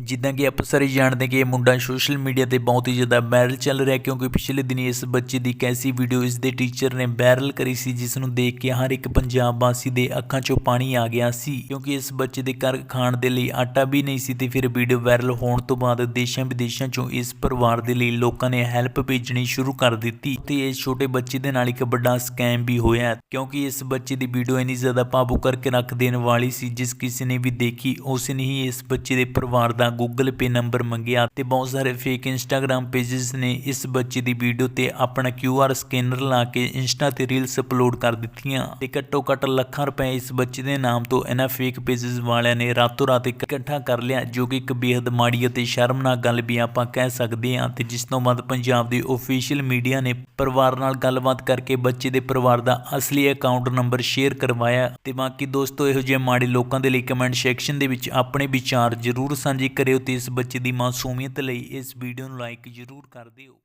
ਜਿੱਦਾਂ ਕਿ ਆਪਾਂ ਸਾਰੇ ਜਾਣਦੇ ਕਿ ਇਹ ਮੁੰਡਾ ਸੋਸ਼ਲ ਮੀਡੀਆ ਤੇ ਬਹੁਤ ਹੀ ਜ਼ਿਆਦਾ ਵਾਇਰਲ ਚੱਲ ਰਿਹਾ ਕਿਉਂਕਿ ਪਿਛਲੇ ਦਿਨੀ ਇਸ ਬੱਚੇ ਦੀ ਇੱਕ ਵੀਡੀਓ ਇਸ ਦੇ ਟੀਚਰ ਨੇ ਵਾਇਰਲ ਕਰੀ ਸੀ, ਜਿਸ ਨੂੰ ਦੇਖ ਕੇ ਹਰ ਇੱਕ ਪੰਜਾਬ ਵਾਸੀ ਦੇ ਅੱਖਾਂ 'ਚੋਂ ਪਾਣੀ ਆ ਗਿਆ ਸੀ। ਕਿਉਂਕਿ ਇਸ ਬੱਚੇ ਦੇ ਘਰ ਖਾਣ ਦੇ ਲਈ ਆਟਾ ਵੀ ਨਹੀਂ ਸੀ ਤੇ ਫਿਰ ਵੀਡੀਓ ਵਾਇਰਲ ਹੋਣ ਤੋਂ ਬਾਅਦ ਦੇਸ਼ਾਂ ਵਿਦੇਸ਼ਾਂ 'ਚੋਂ ਇਸ ਪਰਿਵਾਰ ਦੇ ਲਈ ਲੋਕਾਂ ਨੇ ਹੈਲਪ ਭੇਜਣੀ ਸ਼ੁਰੂ ਕਰ ਦਿੱਤੀ ਤੇ ਇਸ ਛੋਟੇ ਬੱਚੇ ਦੇ ਨਾਲ ਇੱਕ ਵੱਡਾ ਸਕੈਮ ਵੀ ਹੋਇਆ ਕਿਉਂਕਿ ਇਸ ਬੱਚੇ ਦੀ ਵੀਡੀਓ ਇੰਨੀ ਜ਼ਿਆਦਾ ਭਾਵੁਕ ਕਰਕੇ ਰੱਖ ਦੇਣ ਵਾਲੀ ਸੀ, ਜਿਸ ਕਿਸੇ ਨੇ ਵੀ ਦੇਖੀ, ਉਸ ਨੇ ਹੀ ਇਸ ਬੱਚੇ ਦੇ ਪਰਿਵਾਰ ਦਾ ਗੂਗਲ ਪੇ ਨੰਬਰ ਮੰਗਿਆ ਤੇ ਬਹੁਤ ਸਾਰੇ ਫੇਕ ਇੰਸਟਾਗ੍ਰam ਪੇजेस ਨੇ ਇਸ ਬੱਚੇ ਦੀ ਵੀਡੀਓ ਤੇ ਆਪਣਾ QR ਸਕੈਨਰ ਲਾ ਕੇ ਇੰਸਟਾ ਤੇ ਰੀਲਸ ਅਪਲੋਡ ਕਰ ਦਿੱਤੀਆਂ ਤੇ ਘੱਟੋ ਘੱਟ ਲੱਖਾਂ ਰੁਪਏ ਇਸ ਬੱਚੇ ਦੇ ਨਾਮ ਤੋਂ ਇਹਨਾਂ ਫੇਕ ਪੇजेस ਵਾਲਿਆਂ ਨੇ ਰਾਤੋਂ ਰਾਤ ਇਕੱਠਾ ਕਰ ਲਿਆ, ਜੋ ਕਿ ਇੱਕ ਬੇहद ਮਾੜੀ ਅਤੇ ਸ਼ਰਮਨਾਕ ਗੱਲ ਵੀ ਆਪਾਂ ਕਹਿ ਸਕਦੇ ਹਾਂ ਤੇ ਜਿਸ ਤੋਂ ਬਾਅਦ ਪੰਜਾਬ ਦੀ ਅਫੀਸ਼ੀਅਲ ਮੀਡੀਆ ਨੇ ਪਰਿਵਾਰ ਨਾਲ ਗੱਲਬਾਤ ਕਰਕੇ ਬੱਚੇ ਦੇ ਪਰਿਵਾਰ ਦਾ ਅਸਲੀ ਅਕਾਊਂਟ ਨੰਬਰ ਸ਼ੇਅਰ ਕਰਵਾਇਆ ਤੇ ਬਾਕੀ ਦੋਸਤੋ ਇਹੋ ਜਿਹੇ ਮਾੜੇ ਲੋਕਾਂ ਦੇ ਲਈ ਕਮੈਂਟ ਸੈਕਸ਼ਨ ਦੇ ਵਿੱਚ ਆਪਣੇ ਵਿਚਾਰ ਜ਼ਰੂਰ ਸਾਂਝੇ ਕਰਿਓ ਤੇ ਇਸ ਬੱਚੇ ਦੀ ਮਾਸੂਮੀਅਤ ਲਈ ਇਸ ਵੀਡੀਓ ਨੂੰ ਲਾਈਕ ਜ਼ਰੂਰ ਕਰ ਦਿਓ।